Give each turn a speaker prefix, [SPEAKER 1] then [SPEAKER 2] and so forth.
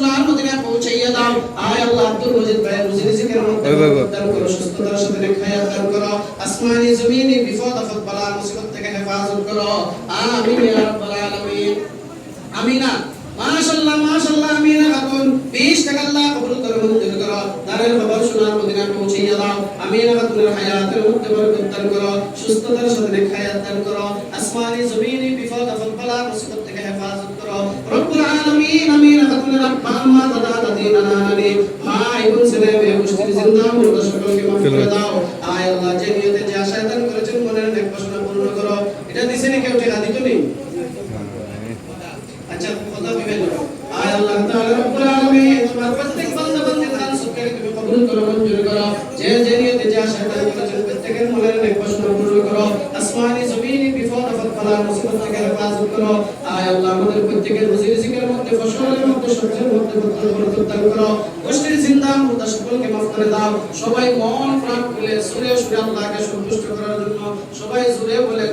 [SPEAKER 1] সোনার মদিনা পৌঁছাইয়া দাও আয় আল্লাহ আব্দুল মজিদ ভাই রুজি রিজিকের মধ্যে
[SPEAKER 2] ওই, ওই, ওই।
[SPEAKER 1] দান করো সুস্থতার সাথে নেক দান করো আসমানি জমিনি বিপদ আপদ বালা মুসিবত থেকে হেফাজত করো আমিন রাব্বাল আলামিন আমিনা মাশাআল্লাহ মাশাআল্লাহ আমিনা খাতুন 20 টাকা আল্লাহ কবুল করে মঞ্জুর করো দারের খবর সোনার মদিনা পৌঁছাইয়া দাও আমিনা খাতুনের হায়াতের মধ্যে বরকত দান করো সুস্থতার সাথে হায়াত দান করো আসমানি জমিনি যে যে এটা দিছে নি কেউ টাকা দিত নি আচ্ছা আয় প্রত্যেক বান্দা বান্দির দান সৎকার তুমি কবুল করো মঞ্জুর করো যে যে যে আশা দান করেছেন প্রত্যেকের মনের নেক বাসনা পূর্ণ করো আসমানি জমিনি বিপদ মুসলিম বালা পাঁচ থেকে হেফাজত করো। আয় আল্লাহ, আমাদের প্রত্যেকের রুজি রিজিকের মধ্যে ফসলের মধ্যে সবজির মধ্যে পুত্র দান করো। গোষ্ঠীর জিন্দা মুর্দা সকলকে মাফ করে দাও। সবাই মন প্রাণ খুলে সুরে সুরে আল্লাহকে সন্তুষ্ট করার জন্য সবাই সুরে বলেন